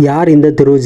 யார் இந்த துருவ்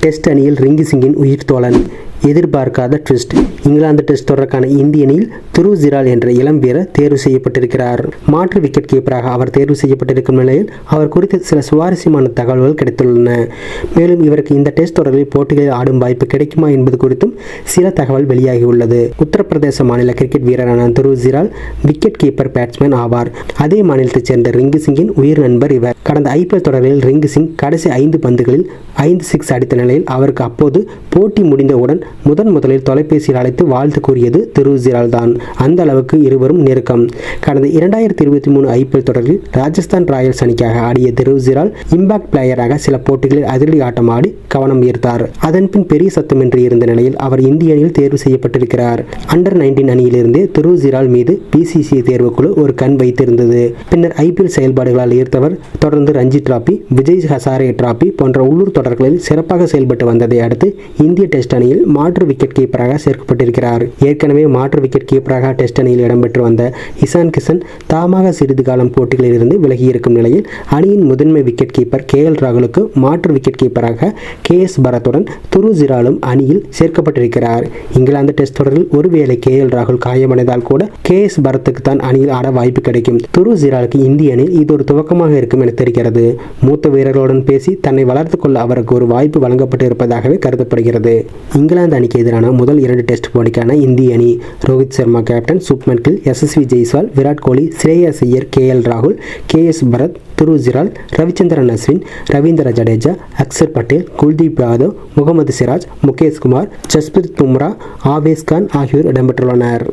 டெஸ்ட் அணியில் ரிங்கி சிங்கின் உயிர் தோழன். எதிர்பார்க்காத ட்விஸ்ட். இங்கிலாந்து டெஸ்ட் தொடருக்கான இந்திய அணியில் துருவ் ஜிரால் என்ற இளம் வீரர் தேர்வு செய்யப்பட்டிருக்கிறார். மாற்று விக்கெட் கீப்பராக அவர் தேர்வு செய்யப்பட்டிருக்கும் நிலையில் அவர் குறித்து சில சுவாரஸ்யமான தகவல்கள் கிடைத்துள்ளன. மேலும் இவருக்கு இந்த டெஸ்ட் தொடரில் போட்டிகளில் ஆடும் வாய்ப்பு கிடைக்குமா என்பது குறித்தும் சில தகவல் வெளியாகியுள்ளது. உத்தரப்பிரதேச மாநில கிரிக்கெட் வீரரான Dhruv Jurel wicket keeper batsman ஆவார். அதே மாநிலத்தைச் சேர்ந்த ரிங்கு சிங்கின் உயிர் நண்பர் இவர். கடந்த ஐபிஎல் தொடரில் ரிங்கு சிங் கடைசி ஐந்து பந்துகளில் ஐந்து சிக்ஸ் அடித்த நிலையில் அவருக்கு அப்போது போட்டி முடிந்தவுடன் முதன் முதலில் தொலைபேசியில் அழைத்து வாழ்த்து கூறியது திருஜிரால் தான் அந்த அளவுக்கு இருவரும் நெருக்கம். கடந்த இரண்டாயிரத்தி இருபத்தி மூணு ஐபிஎல் தொடரில் ராஜஸ்தான் ராயல்ஸ் அணிக்காக ஆடிய திருஜிரால் இம்பாக்ட் பிளேயராக சில போட்டிகளில் அதிரடி ஆட்டம் ஆடி கவனம் ஈர்த்தார். அதன்பின் பெரிய சத்தமின்றி இருந்த நிலையில் அவர் இந்திய அணியில் தேர்வு செய்யப்பட்டிருக்கிறார். அண்டர் நைன்டீன் அணியிலிருந்தே திருஜிரால் மீது பிசிசிஐ தேர்வுக்குழு ஒரு கண் வைத்திருந்தது. பின்னர் ஐபிஎல் செயல்பாடுகளால் ஈர்த்தவர் தொடர்ந்து ரஞ்சி டிராபி விஜய் ஹசாரே டிராபி போன்ற உள்ளூர் தொடர் தொடர்களில் சிறப்பாக செயல்பட்டு வந்ததை அடுத்து இந்திய டெஸ்ட் அணியில் மாற்று விக்கெட் கீப்பராக சேர்க்கப்பட்டிருக்கிறார். ஏற்கனவே மாற்று விக்கெட் கீப்பராக டெஸ்ட் அணியில் இடம்பெற்று வந்த இசான் கிஷன் தாமாக சிறிது காலம் போட்டிகளில் இருந்து விலகியிருக்கும் நிலையில் அணியின் முதன்மை விக்கெட் கீப்பர் கே எல் ராகுலுக்கு மாற்று விக்கெட் கீப்பராக கே எஸ் பரத்துடன் துரு ஜிராலும் அணியில் சேர்க்கப்பட்டிருக்கிறார். இங்கிலாந்து டெஸ்ட் தொடரில் ஒருவேளை கே எல் ராகுல் காயமடைந்தால் கூட கே எஸ் பரத்துக்கு தான் அணியில் ஆட வாய்ப்பு கிடைக்கும். துரு ஜிராலுக்கு இந்திய அணியில் இது ஒரு துவக்கமாக இருக்கும் என தெரிகிறது. மூத்த வீரர்களுடன் பேசி தன்னை வளர்த்துக் கொள்ள அவருக்கு ஒரு வாய்ப்பு வழங்கப்பட்டு இருப்பதாகவே கருதப்படுகிறது. இங்கிலாந்து அணிக்கு எதிரான முதல் இரண்டு டெஸ்ட் போட்டிக்கான இந்திய அணி Rohit Sharma captain Shubman Gill Yashasvi Jaiswal Virat Kohli Shreyas Iyer K L ராகுல் கே எஸ் பரத் துரு ஜிரால் ரவிச்சந்திரன் அஸ்வின் ரவீந்திர ஜடேஜா அக்சர் பட்டேல் குல்தீப் யாதவ் முகமது சிராஜ் முகேஷ் குமார் ஜஸ்பிரித் பும்ரா ஆவேஸ் கான் ஆகியோர் இடம்பெற்றுள்ளனர்.